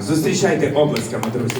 Зустрічайте облисками, друзі.